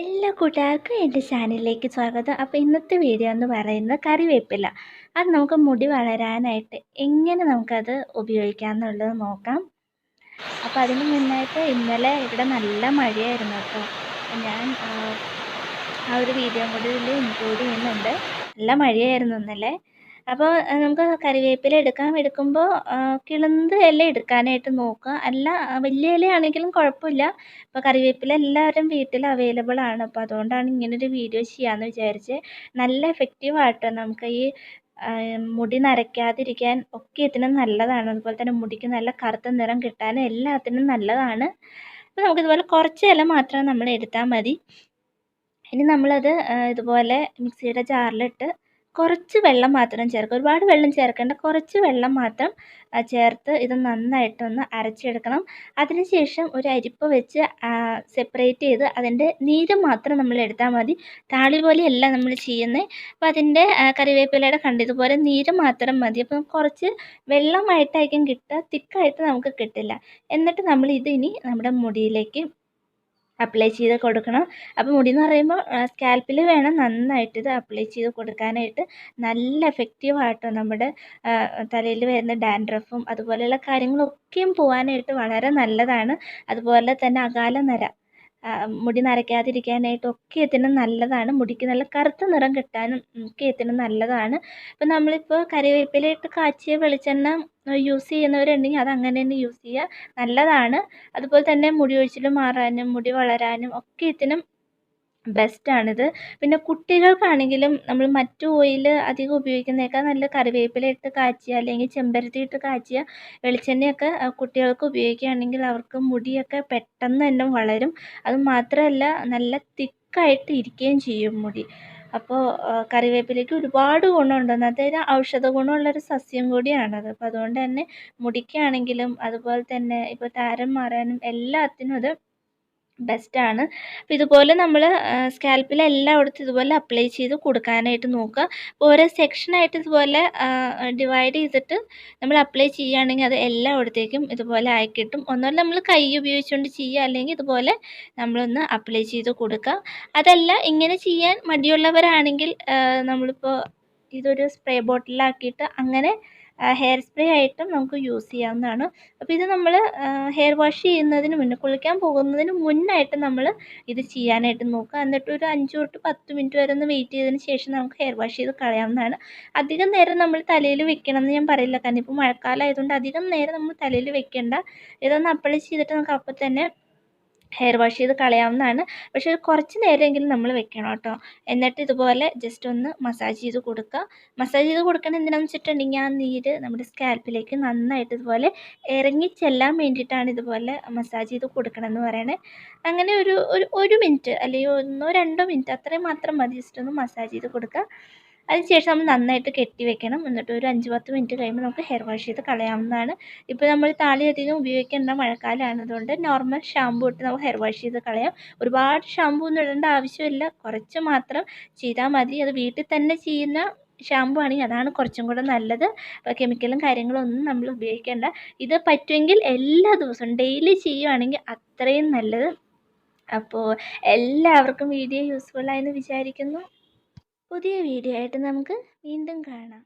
എല്ലാ കൂട്ടുകാർക്കും എന്റെ ചാനലിലേക്ക് സ്വാഗതം. അപ്പോൾ ഇന്നത്തെ വീഡിയോ എന്ന് പറയുന്നത് കറിവേപ്പില. അത് നമുക്ക് മുടി വളരാനായിട്ട് എങ്ങനെ നമുക്കത് ഉപയോഗിക്കാം എന്നുള്ളത് നോക്കാം. അപ്പോൾ അതിന് മുന്നായിട്ട് ഇന്നലെ ഇവിടെ നല്ല മഴയായിരുന്നു കേട്ടോ. ഞാൻ ആ ഒരു വീഡിയോ കൂടി ഇതിൽ ഇൻക്ലൂഡ് ചെയ്യുന്നുണ്ട്. നല്ല മഴയായിരുന്നു ഇന്നലെ. അപ്പോൾ നമുക്ക് കറിവേപ്പില എടുക്കാം. എടുക്കുമ്പോൾ കിളുന്ത് ഇല എടുക്കാനായിട്ട് നോക്കുക. അല്ല വലിയ ഇലയാണെങ്കിലും കുഴപ്പമില്ല. ഇപ്പോൾ കറിവേപ്പില എല്ലാവരും വീട്ടിൽ അവൈലബിൾ ആണ്. അപ്പോൾ അതുകൊണ്ടാണ് ഇങ്ങനൊരു വീഡിയോ ചെയ്യാമെന്ന് വിചാരിച്ച്. നല്ല എഫക്റ്റീവ് ആട്ടോ നമുക്ക് ഈ മുടി നരയ്ക്കാതിരിക്കാൻ ഒക്കെ ഇതിനും നല്ലതാണ്. അതുപോലെ തന്നെ മുടിക്ക് നല്ല കറുത്ത നിറം കിട്ടാനും എല്ലാത്തിനും നല്ലതാണ്. അപ്പോൾ നമുക്കിതുപോലെ കുറച്ച് ഇല മാത്രം നമ്മൾ എടുത്താൽ മതി. ഇനി നമ്മളത് ഇതുപോലെ മിക്സിയുടെ ജാറിലിട്ട് കുറച്ച് വെള്ളം മാത്രം ചേർക്കുക ഒരുപാട് വെള്ളം ചേർക്കേണ്ട കുറച്ച് വെള്ളം മാത്രം ചേർത്ത് ഇത് നന്നായിട്ടൊന്ന് അരച്ചെടുക്കണം. അതിനുശേഷം ഒരു അരിപ്പ വെച്ച് സെപ്പറേറ്റ് ചെയ്ത് അതിന്റെ നീര് മാത്രം നമ്മൾ എടുത്താൽ മതി. താളി പോലെയല്ല നമ്മൾ ചെയ്യുന്നത് അപ്പോൾ അതിന്റെ കറിവേപ്പിലയുടെ കണ്ടതുപോലെ നീര് മാത്രം മതി. അപ്പം കുറച്ച് വെള്ളമായിട്ടായിരിക്കും കിട്ടുക തിക്കായിട്ട് നമുക്ക് കിട്ടില്ല. എന്നിട്ട് നമ്മൾ ഇത് ഇനി നമ്മുടെ മുടിയിലേക്ക് അപ്ലൈ ചെയ്ത് കൊടുക്കണം. അപ്പോൾ മുടി എന്ന് പറയുമ്പോൾ സ്കാൽപ്പിൽ വേണം നന്നായിട്ട് ഇത് അപ്ലൈ ചെയ്ത് കൊടുക്കാനായിട്ട്. നല്ല എഫക്റ്റീവ് ആട്ടോ നമ്മുടെ തലയിൽ വരുന്ന ഡാൻഡ്രഫും അതുപോലെയുള്ള കാര്യങ്ങളൊക്കെയും പോകാനായിട്ട് വളരെ നല്ലതാണ്. അതുപോലെ തന്നെ അകാല നര മുടി നരയ്ക്കാതിരിക്കാനായിട്ടും ഒക്കെ ഇതിന് നല്ലതാണ്. മുടിക്ക് നല്ല കറുത്ത നിറം കിട്ടാനും ഒക്കെ ഇതിന് നല്ലതാണ്. ഇപ്പം നമ്മളിപ്പോൾ കറിവേപ്പിലയിട്ട് കാച്ചിയ വെളിച്ചെണ്ണ യൂസ് ചെയ്യുന്നവരുണ്ടെങ്കിൽ അത് അങ്ങനെ തന്നെ യൂസ് ചെയ്യുക. നല്ലതാണ്. അതുപോലെ തന്നെ മുടി കൊഴിച്ചിൽ മാറാനും മുടി വളരാനും ഒക്കെ ഇതിനും ബെസ്റ്റാണിത് പിന്നെ കുട്ടികൾക്കാണെങ്കിലും നമ്മൾ മറ്റു ഓയിൽ അധികം ഉപയോഗിക്കുന്നതിനേക്കാൾ നല്ല കറിവേപ്പില ഇട്ട് കാച്ചിയ അല്ലെങ്കിൽ ചെമ്പരത്തി ഇട്ട് കാച്ചിയ വെളിച്ചെണ്ണയൊക്കെ കുട്ടികൾക്ക് ഉപയോഗിക്കുകയാണെങ്കിൽ അവർക്ക് മുടിയൊക്കെ പെട്ടെന്ന് തന്നെ വളരും. അത് മാത്രമല്ല നല്ല തിക്കായിട്ട് ഇരിക്കുകയും ചെയ്യും മുടി. അപ്പോൾ കറിവേപ്പിലയ്ക്ക് ഒരുപാട് ഗുണമുണ്ട്. അതായത് ഔഷധ ഗുണമുള്ളൊരു സസ്യം കൂടിയാണത്. അപ്പോൾ അതുകൊണ്ട് തന്നെ മുടിക്കാണെങ്കിലും അതുപോലെ തന്നെ ഇപ്പോൾ താരൻ മാറാനും എല്ലാത്തിനും അത് ബെസ്റ്റാണ് അപ്പോൾ ഇതുപോലെ നമ്മൾ സ്കാൽപ്പിൽ എടുത്ത് ഇതുപോലെ അപ്ലൈ ചെയ്ത് കൊടുക്കാനായിട്ട് നോക്കുക. അപ്പോൾ ഓരോ സെക്ഷനായിട്ട് ഇതുപോലെ ഡിവൈഡ് ചെയ്തിട്ട് നമ്മൾ അപ്ലൈ ചെയ്യുകയാണെങ്കിൽ അത് എല്ലായിടത്തേക്കും ഇതുപോലെ ആയി കിട്ടും. ഒന്നുമല്ല നമ്മൾ കൈ ഉപയോഗിച്ചുകൊണ്ട് ചെയ്യുക അല്ലെങ്കിൽ ഇതുപോലെ നമ്മളൊന്ന് അപ്ലൈ ചെയ്ത് കൊടുക്കുക. അതല്ല ഇങ്ങനെ ചെയ്യാൻ മടിയുള്ളവരാണെങ്കിൽ നമ്മളിപ്പോൾ ഇതൊരു സ്പ്രേ ബോട്ടിലാക്കിയിട്ട് അങ്ങനെ ഹെയർ സ്പ്രേ ആയിട്ടും നമുക്ക് യൂസ് ചെയ്യാവുന്നതാണ്. അപ്പോൾ ഇത് നമ്മൾ ഹെയർ വാഷ് ചെയ്യുന്നതിന് മുന്നേ കുളിക്കാൻ പോകുന്നതിന് മുന്നായിട്ട് നമ്മൾ ഇത് ചെയ്യാനായിട്ട് നോക്കുക. എന്നിട്ട് ഒരു അഞ്ച് തൊട്ട് പത്ത് മിനിറ്റ് വരെ ഒന്ന് വെയിറ്റ് ചെയ്തതിന് ശേഷം നമുക്ക് ഹെയർ വാഷ് ചെയ്ത് കളയാവുന്നതാണ്. അധികം നേരം നമ്മൾ തലയിൽ വെക്കണം എന്ന് ഞാൻ പറയില്ല. കാരണം ഇപ്പോൾ മഴക്കാലം ആയതുകൊണ്ട് അധികം നേരം നമ്മൾ തലയിൽ വെക്കേണ്ട. ഇതൊന്ന് അപ്ലൈ ചെയ്തിട്ട് നമുക്ക് അപ്പോൾ തന്നെ ഹെയർ വാഷ് ചെയ്ത് കളയാവുന്നതാണ്. പക്ഷേ കുറച്ച് നേരമെങ്കിലും നമ്മൾ വെക്കണം കേട്ടോ. എന്നിട്ട് ഇതുപോലെ ജസ്റ്റ് ഒന്ന് മസാജ് ചെയ്ത് കൊടുക്കുക. മസാജ് ചെയ്ത് കൊടുക്കണം എന്തിനാന്ന് വെച്ചിട്ടുണ്ടെങ്കിൽ ആ നീര് നമ്മുടെ സ്കാൽപ്പിലേക്ക് നന്നായിട്ട് ഇതുപോലെ ഇറങ്ങി ചെല്ലാൻ വേണ്ടിയിട്ടാണ് ഇതുപോലെ മസാജ് ചെയ്ത് കൊടുക്കണം എന്ന് പറയണേ. അങ്ങനെ ഒരു ഒരു മിനിറ്റ് അല്ലെങ്കിൽ ഒന്നോ രണ്ടോ മിനിറ്റ് അത്രയും മാത്രം മതി. ജസ്റ്റ് ഒന്ന് മസാജ് ചെയ്ത് കൊടുക്കുക. അതിനുശേഷം നമ്മൾ നന്നായിട്ട് കെട്ടി വെക്കണം. എന്നിട്ട് ഒരു അഞ്ച് പത്ത് മിനിറ്റ് കഴിയുമ്പോൾ നമുക്ക് ഹെയർ വാഷ് ചെയ്ത് കളയാവുന്നതാണ്. ഇപ്പോൾ നമ്മൾ താളി അധികം ഉപയോഗിക്കേണ്ട മഴക്കാലമാണ്. അതുകൊണ്ട് നോർമൽ ഷാമ്പു ഇട്ട് നമുക്ക് ഹെയർ വാഷ് ചെയ്ത് കളയാം. ഒരുപാട് ഷാമ്പു ഒന്നും ഇടേണ്ട ആവശ്യമില്ല. കുറച്ച് മാത്രം ചെയ്താൽ മതി. അത് വീട്ടിൽ തന്നെ ചെയ്യുന്ന ഷാമ്പു ആണെങ്കിൽ അതാണ് കുറച്ചും കൂടെ നല്ലത്. കെമിക്കലും കാര്യങ്ങളും ഒന്നും നമ്മൾ ഉപയോഗിക്കേണ്ട. ഇത് പറ്റുമെങ്കിൽ എല്ലാ ദിവസവും ഡെയിലി ചെയ്യുകയാണെങ്കിൽ അത്രയും നല്ലത്. അപ്പോൾ എല്ലാവർക്കും വീഡിയോ യൂസ്ഫുൾ ആയെന്ന് വിചാരിക്കുന്നു. പുതിയ വീഡിയോ ആയിട്ട് നമുക്ക് വീണ്ടും കാണാം.